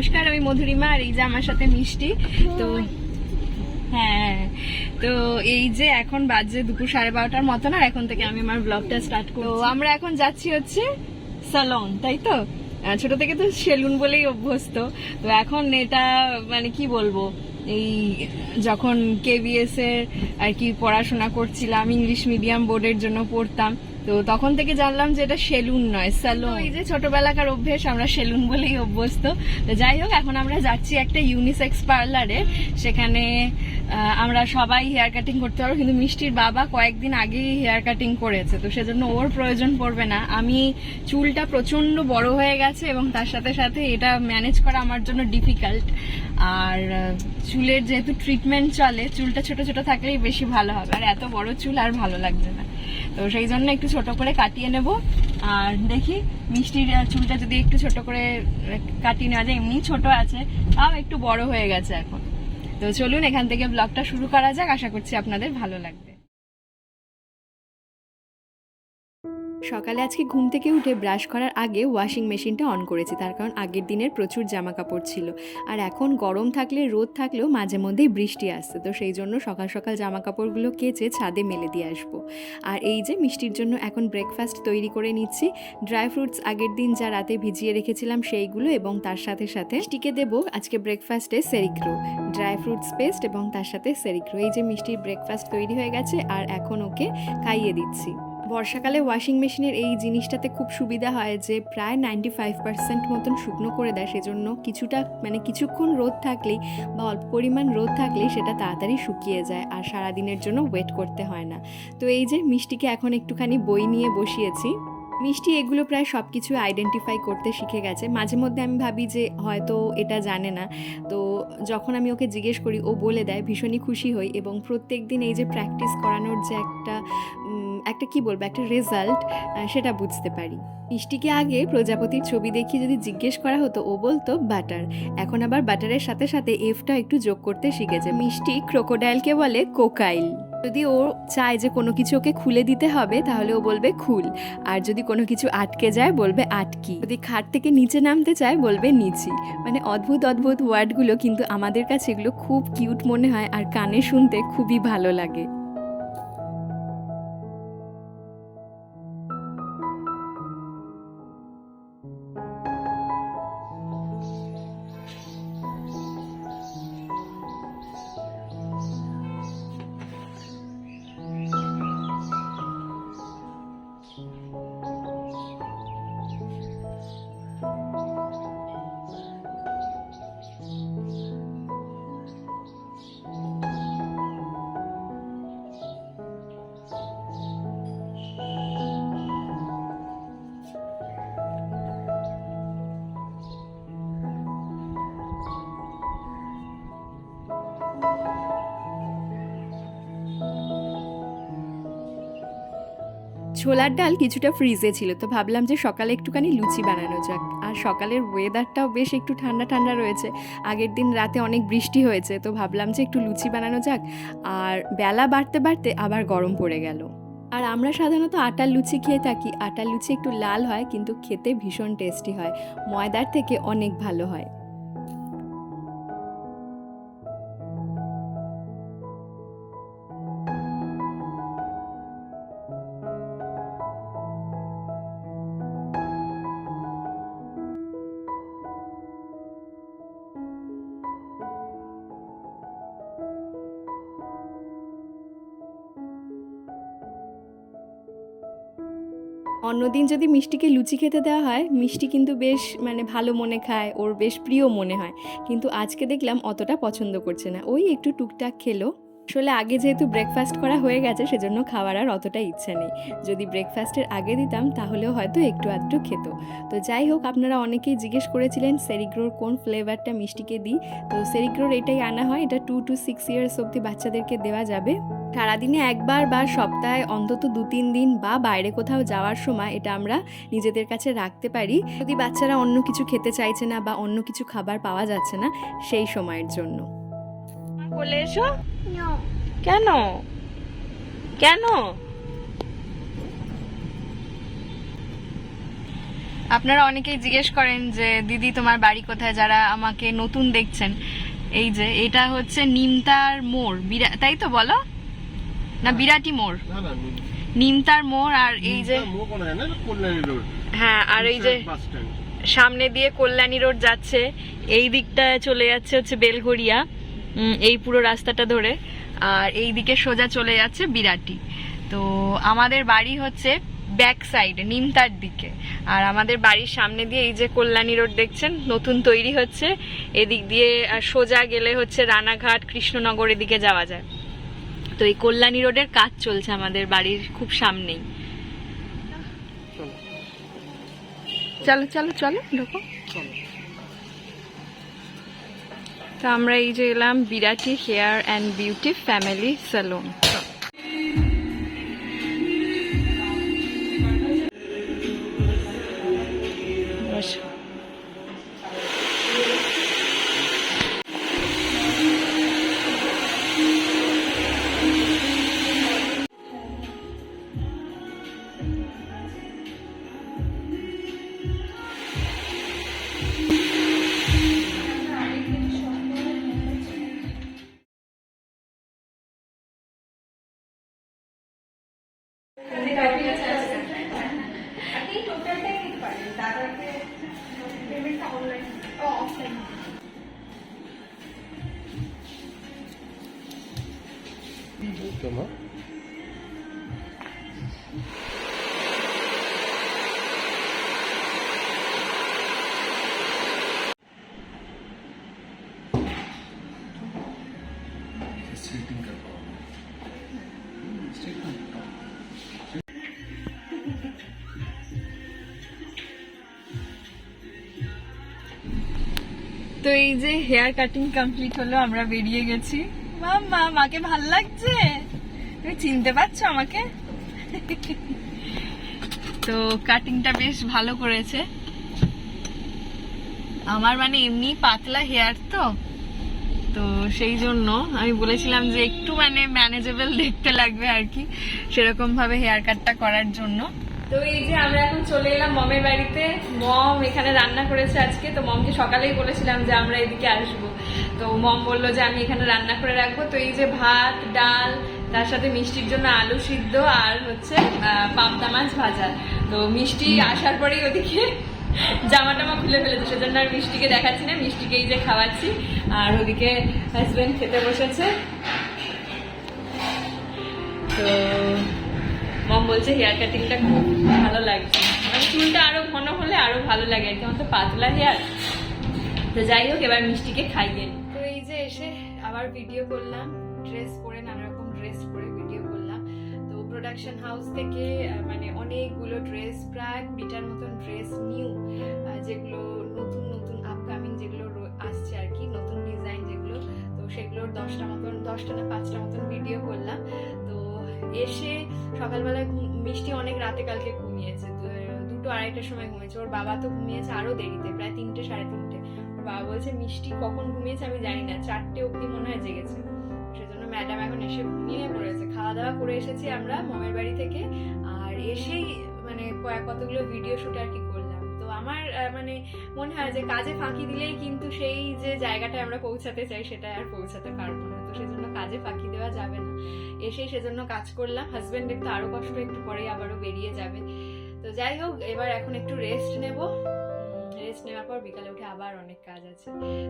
নমস্কার আমি মধুরিমা আর এই যে আমার সাথে মিষ্টি। তো হ্যাঁ তো এই যে এখন বাজে দুপুর সাড়ে বারোটার মতন আর এখন থেকে আমি আমার ব্লগটা স্টার্ট করব আমরা এখন যাচ্ছি হচ্ছে সালন তাই তো? ছোট থেকে তো সেলুন বলেই অভ্যস্ত। তো এখন এটা মানে কি বলব এই যখন কেবিএস এর আর কি পড়াশোনা করছিলাম ইংলিশ মিডিয়াম বোর্ডের জন্য পড়তাম তো তখন থেকে জানলাম যে এটা সেলুন নয় স্যালুন এই যে ছোটবেলাকার অভ্যেস, আমরা সেলুন বলেই অভ্যস্ত। তো যাই হোক, এখন আমরা যাচ্ছি একটা ইউনিসেক্স পার্লারে সেখানে আমরা সবাই হেয়ার কাটিং করতে পারব, কিন্তু মিষ্টির বাবা কয়েকদিন আগেই হেয়ার কাটিং করেছে। তো সেজন্য ওর প্রয়োজন পড়বে না। আমি চুলটা প্রচণ্ড বড় হয়ে গেছে এবং তার সাথে সাথে এটা ম্যানেজ করা আমার জন্য ডিফিকাল্ট আর চুলের যেহেতু ট্রিটমেন্ট চলে, চুলটা ছোট ছোট থাকলেই বেশি ভালো হবে। আর এত বড় চুল আর ভালো লাগবে না। তো সেই জন্য একটু ছোট করে কাটিয়ে নেব। আর দেখি মিষ্টির চুলটা যদি একটু ছোট করে কাটিয়ে নেওয়া যায়, এমনি ছোট আছে, তাও একটু বড় হয়ে গেছে এখন। তো চলুন এখান থেকে ব্লগটা শুরু করা যাক, আশা করছি আপনাদের ভালো লাগবে। সকালে আজকে ঘুম থেকে উঠে ব্রাশ করার আগে ওয়াশিং মেশিনটা অন করেছি, তার কারণ আগের দিনের প্রচুর জামা কাপড় ছিল। আর এখন গরম থাকলে, রোদ থাকলেও মাঝে মধ্যেই বৃষ্টি আসছে, তো সেই জন্য সকাল সকাল জামা কাপড়গুলো কেচে ছাদে মেলে দিয়ে আসব। আর এই যে মিষ্টির জন্য এখন ব্রেকফাস্ট তৈরি করে নিচ্ছি ড্রাই ফ্রুটস আগের দিন যা রাতে ভিজিয়ে রেখেছিলাম সেইগুলো এবং তার সাথে সাথে মিষ্টিকে দেবো আজকে ব্রেকফাস্টে সেরিক্রো ড্রাই ফ্রুটস পেস্ট এবং তার সাথে সেরিক্রো এই যে মিষ্টির ব্রেকফাস্ট তৈরি হয়ে গেছে, আর এখন ওকে খাইয়ে দিচ্ছি। বর্ষাকালে ওয়াশিং মেশিনের এই জিনিসটাতে খুব সুবিধা হয় যে প্রায় নাইনটি ফাইভ পার্সেন্ট মতন শুকনো করে দেয়। সেজন্য কিছুটা মানে কিছুক্ষণ রোদ থাকলেই বা অল্প পরিমাণ রোদ থাকলেই সেটা তাড়াতাড়ি শুকিয়ে যায় আর সারাদিনের জন্য ওয়েট করতে হয় না। তো এই যে মিষ্টিকে এখন একটুখানি বই নিয়ে বসিয়েছি। মিষ্টি এগুলো প্রায় সব কিছু আইডেন্টিফাই করতে শিখে গেছে। মাঝে মধ্যে আমি ভাবি যে হয়তো এটা জানে না। তো যখন আমি ওকে জিজ্ঞেস করি, ও বলে দেয়, ভীষণই খুশি হই এবং প্রত্যেক দিন এই যে প্র্যাকটিস করানোর যে একটা একটা কি বলব, একটা রেজাল্ট সেটা বুঝতে পারি। মিষ্টিকে আগে প্রজাপতির ছবি দেখিয়ে যদি জিজ্ঞেস করা হতো, ও বলতো বাটার এখন আবার বাটারের সাথে সাথে এফটা একটু যোগ করতে শিখেছে। মিষ্টি ক্রোকোডাইলকে বলে কোকাইল যদি ও চায় যে কোনো কিছু ওকে খুলে দিতে হবে, তাহলে ও বলবে খুল। আর যদি কোনো কিছু আটকে যায়, বলবে আটকি। যদি খাট থেকে নিচে নামতে চায়, বলবে নিচি। মানে অদ্ভুত অদ্ভুত ওয়ার্ডগুলো কিন্তু আমাদের কাছে এগুলো খুব কিউট মনে হয়, আর কানে শুনতে খুবই ভালো লাগে। ছোলার ডাল কিছুটা ফ্রিজে ছিল, তো ভাবলাম যে সকালে একটুখানি লুচি বানানো যাক। আর সকালের ওয়েদারটাও বেশ একটু ঠান্ডা ঠান্ডা রয়েছে। আগের দিন রাতে অনেক বৃষ্টি হয়েছে, তো ভাবলাম যে একটু লুচি বানানো যাক। আর বেলা বাড়তে বাড়তে আবার গরম পড়ে গেল। আর আমরা সাধারণত আটার লুচি খেয়ে থাকি। আটার লুচি একটু লাল হয়, কিন্তু খেতে ভীষণ টেস্টি হয়। ময়দার থেকে অনেক ভালো হয়। অন্যদিন যদি মিষ্টিকে লুচি খেতে দেওয়া হয়, মিষ্টি কিন্তু বেশ মানে ভালো মনে খায়, ওর বেশ প্রিয় মনে হয়। কিন্তু আজকে দেখলাম অতটা পছন্দ করছে না। ওই একটু টুকটাক খেলো। আসলে আগে যেহেতু ব্রেকফাস্ট করা হয়ে গেছে, সেজন্য খাওয়ার আর অতটা ইচ্ছা নেই। যদি ব্রেকফাস্টের আগে দিতাম, তাহলেও হয়তো একটু আধটু খেত। তো যাই হোক, আপনারা অনেকেই জিজ্ঞেস করেছিলেন সেরিগ্রোর কোন ফ্লেভারটা মিষ্টিকে দিই? তো সেরিগ্রোর এটাই আনা হয়, এটা টু টু সিক্স ইয়ার্স অবধি বাচ্চাদেরকে দেওয়া যাবে। সারাদিনে একবার বা সপ্তাহে অন্তত দু তিন দিন বা বাইরে কোথাও যাওয়ার সময় এটা আমরা নিজেদের কাছে রাখতে পারি। যদি বাচ্চারা অন্য কিছু খেতে চাইছে না বা অন্য কিছু খাবার পাওয়া যাচ্ছে না, সেই সময়ের জন্য। বলে এসো। কেন? কেন? আপনারা অনেকেই জিজ্ঞেস করেন যে দিদি তোমার বাড়ি কোথায়? যারা আমাকে নতুন দেখছেন এই যে এটা হচ্ছে নিমতার মোড়। বিরা- তাই তো বলো? না বিরাটি মোড়? না না নিমতার মোড় আর এই যে হ্যাঁ আর এই যে সামনে দিয়ে কল্যাণী রোড যাচ্ছে এই দিকটায় চলে যাচ্ছে হচ্ছে বেলঘড়িয়া। এই পুরো রাস্তাটা ধরে। আর এই দিকে সোজা চলে যাচ্ছে বিরাটি। তো আমাদের বাড়ি হচ্ছে ব্যাক সাইডে নিমতার দিকে। আর আমাদের বাড়ির সামনে দিয়ে এই যে কল্যাণী রোড দেখছেন নতুন তৈরি হচ্ছে। এদিক দিয়ে সোজা গেলে হচ্ছে রানাঘাট কৃষ্ণনগর এদিকে যাওয়া যায়। তো এই কল্যাণী রোডের কাজ চলছে আমাদের বাড়ির খুব সামনেই। চলো। চলো চলো ঢোকো। তো আমরা এই যে এলাম Birati hair and beauty family salon তো এই যে হেয়ার কাটিং কমপ্লিট হলো আমরা বেরিয়ে গেছি। মাম্মা মাকে ভালো লাগছে? তুমি চিনতে পারছ আমাকে? তো কাটিংটা বেশ ভালো করেছে। আমার মানে এমনি পাতলা হেয়ার তো। তো সেই জন্য আমি বলেছিলাম যে একটু মানে ম্যানেজেবল দেখতে লাগবে আর কি সেরকম ভাবে হেয়ার কাটটা করার জন্য। তো এই যে আমরা এখন চলে এলাম মমের বাড়িতে। মম এখানে রান্না করেছে আজকে। তো মমকে সকালেই বলেছিলাম যে আমরা এদিকে আসব। তো মম বলল যে, আমি এখানে রান্না করে রাখব। তো এই যে ভাত, ডাল, তার সাথে মিষ্টির জন্য আলু সিদ্ধ আর হচ্ছে পাবদা মাছ ভাজা। তো মিষ্টি আসার পরেই ওদিকে জামা টামা খুলে ফেলেছে। সেজন্য আর মিষ্টিকে দেখাচ্ছি না মিষ্টিকে এই যে খাওয়াচ্ছি। আর ওদিকে হাজবেন্ড খেতে বসেছে। তো মম বলছে, হেয়ার কাটিংটা খুব ভালো লাগছে। মানে চুলটা আরও ঘন হলে আরও ভালো লাগে আমার তো পাতলা হেয়ার। তো যাই হোক, এবার মিষ্টিকে খাইয়ে আবার ভিডিও করলাম ড্রেস পরে নানা রকম ড্রেস পরে ভিডিও করলাম। তো প্রোডাকশন হাউস থেকে মানে অনেকগুলো ড্রেস প্রায় কুড়িটার মতন ড্রেস নিউ যেগুলো নতুন নতুন আপকামিং যেগুলো আসছে আর কি নতুন ডিজাইন যেগুলো, তো সেগুলোর দশটা মতন, দশটা না পাঁচটা মতন ভিডিও করলাম। তো এসে সকালবেলায় ঘুম- মিষ্টি অনেক রাতে কালকে ঘুমিয়েছে। দুটো আড়াইটার সময় ঘুমিয়েছে, ওর বাবা তো ঘুমিয়েছে আরও দেরিতে, প্রায় তিনটে, সাড়ে তিনটে। বাবা বলছে, মিষ্টি কখন ঘুমিয়েছে আমি জানি না, চারটে অবধি মনে হয় জেগেছে। সেজন্য ম্যাডাম এখন এসে ঘুমিয়ে পড়েছে। খাওয়া দাওয়া করে এসেছি আমরা মমের বাড়ি থেকে আর এসেই মানে কতগুলো ভিডিও শুট আর কি করলাম। তো আমার মানে মনে হয় যে কাজে ফাঁকি দিলেই কিন্তু সেই যে জায়গাটায় আমরা পৌঁছাতে চাই সেটা আর পৌঁছাতে পারব না। তো সেজন্য কাজে ফাঁকি দেওয়া যাবে না। এসেই সেজন্য কাজ করলাম। হাজবেন্ডের তো আরও কষ্ট, একটু পরেই আবারও বেরিয়ে যাবে। তো যাই হোক, এবার এখন একটু রেস্ট নেব। রেস্ট নেওয়ার পর বিকালে উঠে আবার অনেক কাজ আছে।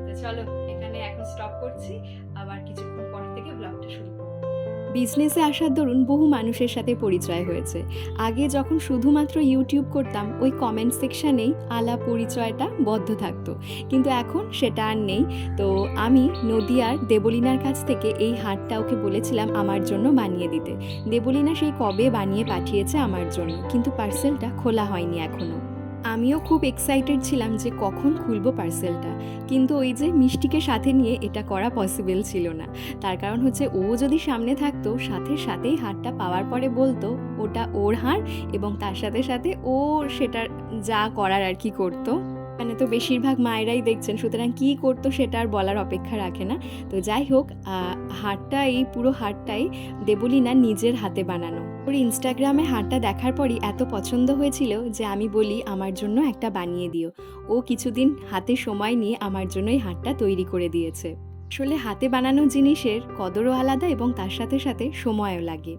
তো চলো, এখানে এখন স্টপ করছি। আবার কিছুক্ষণ পর থেকে ব্লগটা শুরু করব। বিজনেসে আসার দরুন বহু মানুষের সাথে পরিচয় হয়েছে। আগে যখন শুধুমাত্র ইউটিউব করতাম, ওই কমেন্ট সেকশানেই আলা পরিচয়টা বদ্ধ থাকতো। কিন্তু এখন সেটা আর নেই। তো আমি নদিয়ার দেবলিনার কাছ থেকে এই হারটা ওকে বলেছিলাম আমার জন্য বানিয়ে দিতে। দেবলিনা সেই কবে বানিয়ে পাঠিয়েছে আমার জন্য, কিন্তু পার্সেলটা খোলা হয়নি এখনও আমিও খুব এক্সাইটেড ছিলাম যে কখন খুলবো পার্সেলটা কিন্তু ওই যে মিষ্টিকে সাথে নিয়ে এটা করা পসিবল ছিল না। তার কারণ হচ্ছে ও যদি সামনে থাকতো, সাথে সাথেই হারটা পাওয়ার পরে বলতো, ওটা ওর হার এবং তার সাথে সাথে ও সেটার যা করার আর কি করতো। মানে তো বেশিরভাগ মায়েরাই দেখছেন, সুতরাং কী করতো সেটা আর বলার অপেক্ষা রাখে না। তো যাই হোক হারটা, এই পুরো হারটাই দেবলীনা নিজের হাতে বানানো। ওর ইনস্টাগ্রামে হারটা দেখার পরই এত পছন্দ হয়েছিল যে আমি বলি, আমার জন্য একটা বানিয়ে দিও। ও কিছুদিন হাতে সময় নিয়ে আমার জন্য এই হারটা তৈরি করে দিয়েছে। আসলে হাতে বানানো জিনিসের কদরও আলাদা এবং তার সাথে সাথে সময়ও লাগে।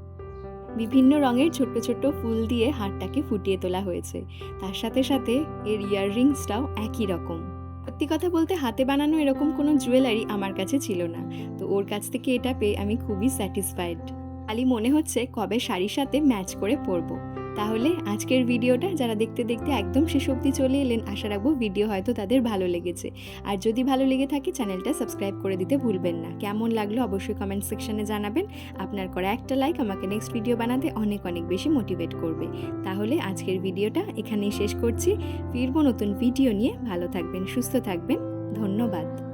বিভিন্ন রঙের ছোট্ট ছোট্ট ফুল দিয়ে হারটাকে ফুটিয়ে তোলা হয়েছে। তার সাথে সাথে এর ইয়াররিংসটাও একই রকম। সত্যি কথা বলতে হাতে বানানো এরকম কোনো জুয়েলারি আমার কাছে ছিল না। তো ওর কাছ থেকে এটা পেয়ে আমি খুবই স্যাটিসফাইড। খালি মনে হচ্ছে কবে শাড়ির সাথে ম্যাচ করে পরবো। তাহলে আজকের ভিডিওটা যারা দেখতে দেখতে একদম শেষ অবধি চলে এলেন, আশা রাখব ভিডিও হয়তো তাদের ভালো লেগেছে। আর যদি ভালো লেগে থাকে চ্যানেলটা সাবস্ক্রাইব করে দিতে ভুলবেন না। কেমন লাগল অবশ্যই কমেন্ট সেকশনে জানাবেন। আপনার করা একটা লাইক আমাকে নেক্সট ভিডিও বানাতে অনেক অনেক বেশি মোটিভেট করবে। তাহলে আজকের ভিডিওটা এখানেই শেষ করছি। ফিরবো নতুন ভিডিও নিয়ে। ভালো থাকবেন, সুস্থ থাকবেন। ধন্যবাদ।